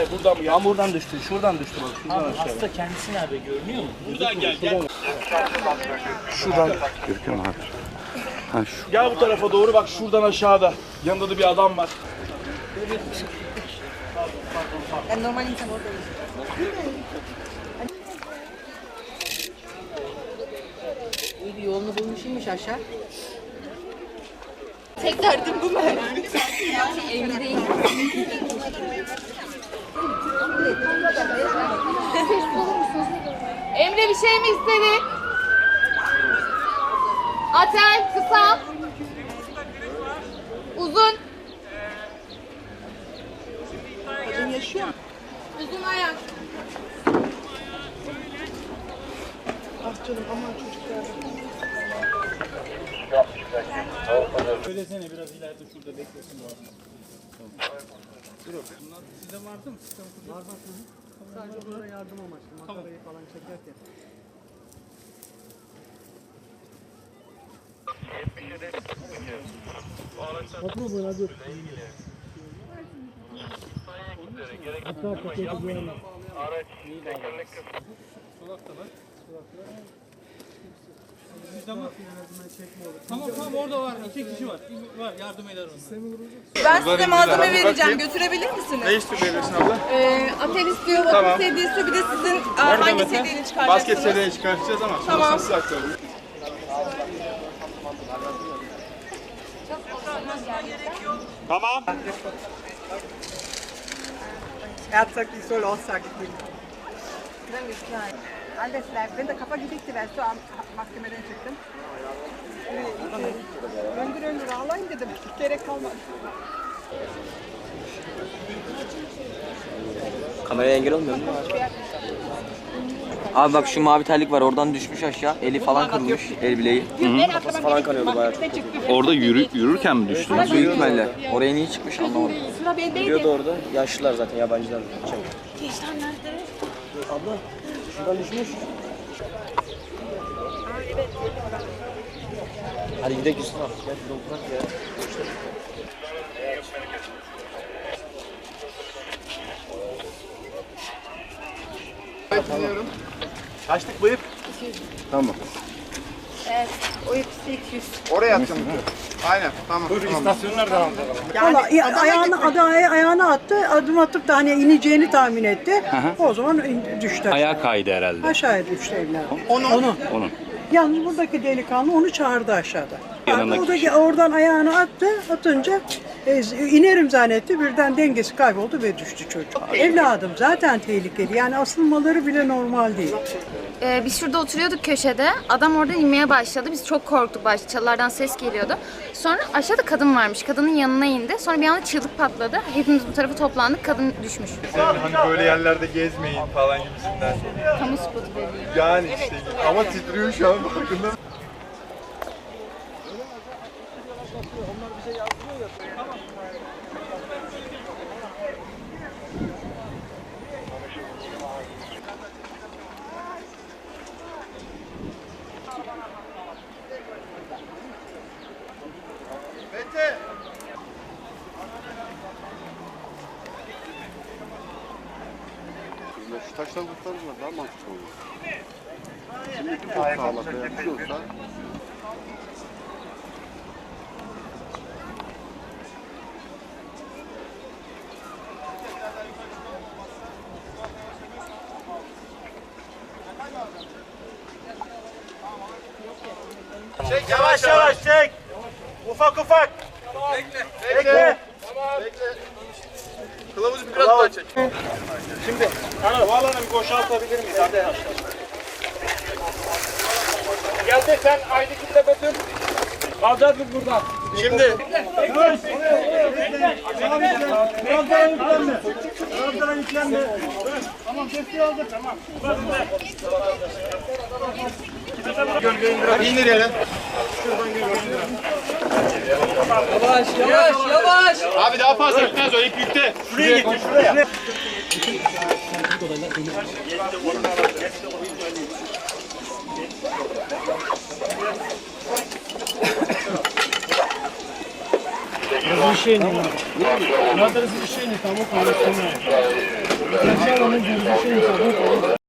Buradan mı? Yağmurdan düştü. Şuradan düştü bak. Şuradan Abi aşağı. hasta kendisi nerede görünüyor mu? Şuradan. Görkem abi. Ha şu. Gel bu tarafa doğru bak şuradan aşağıda. Yanında da bir adam var. Yani normal insan orada. İyi bir yolunu bulmuş inmiş aşağı. Tek derdim bu mu? Evli değil. Emre bir şey mi istedi? Atel kısa. Uzun. Uzun ayak. Söylesene biraz ileride şurada beklesin bu adam. Bunlar sizde vardı mı? Sistem Var var. Sadece burada yardım amaçlı makarayı falan çekerken. Patron buyur hadi. Hatta paketi güvenle. Solaktalar. Bizde var. Tamam tamam orada var. İki kişi var. Var yardım eder onlar. Ben size malzeme vereceğim. Götürebilir misiniz? Ne istiyor verirsin abla? Ee, atel istiyor, bakım sedi istiyor. Bir de sizin e, hangi sedyeyi çıkaracaksınız? Basket seriye çıkartacağız ama Tamam. sonrasını size aktarırım. Herzog soll Aussage geben. Alles bleibt. Wenn der kafa gidikti ben şu an mahkemeden çıktım. Ee, Döndür döndür ağlayın dedim. Gerek kalmadı. Kameraya engel olmuyor mu? Abi bak şu mavi terlik var oradan düşmüş aşağı. Eli falan kırılmış. El bileği. Kafası falan kanıyordu bayağı. Orada yürü, yürürken mi düştün? Büyük ihtimalle. Oraya niye çıkmış anlamadım. Sıra bendeydi. Gidiyordu orada. Yaşlılar zaten yabancılar. Gençler nerede? Abla şuradan düşmüş. Hadi gidelim Yusuf abi. Gel şurada oturak ya. Kaçtık bıyık? Tamam. Evet. O hepsi 200. Oraya atacağım. Aynen tamam. Dur istasyonu nereden alacağız? Yani ya, ayağını, adı, ayağını attı, adım atıp da hani ineceğini tahmin etti. O zaman in- düştü. Ayağa kaydı herhalde. Aşağıya düştü evladım. Onu. Onu. Onun. Yalnız buradaki delikanlı onu çağırdı aşağıda. Yanındaki Oradaki, oradan ayağını attı, atınca e, inerim zannetti. Birden dengesi kayboldu ve düştü çocuk. Evladım zaten tehlikeli. Yani asılmaları bile normal değil. Ee, biz şurada oturuyorduk köşede. Adam oradan inmeye başladı. Biz çok korktuk başta. Çalılardan ses geliyordu. Sonra aşağıda kadın varmış. Kadının yanına indi. Sonra bir anda çığlık patladı. Hepimiz bu tarafa toplandık. Kadın düşmüş. Hani böyle yerlerde gezmeyin falan gibisinden. Kamu spotu dedi. Yani işte ama titriyor şu an farkında. Taştan kurtarırlar daha mantıklı olur. Şimdi çok sağlıklı yapıyorsa Çek yavaş yavaş çek. Ufak ufak. Bekle. Bekle. Kılavuzu biraz daha çek. Şimdi ana, bu alanı bir boşaltabilir miyiz arkadaşlar? Gel de sen Aydın'ı da götür. Alacağız biz buradan. Şimdi. Daha yüklenme. Daha yüklenme. Tamam tepki aldık tamam. Gölge indir. İndir yere. Yavaş yavaş yavaş. Abi daha fazla gitmez o ip yükte. Şuraya getir şuraya. Разрешение надо. Надо разрешение тому, кого снимают. gelecek inşallah.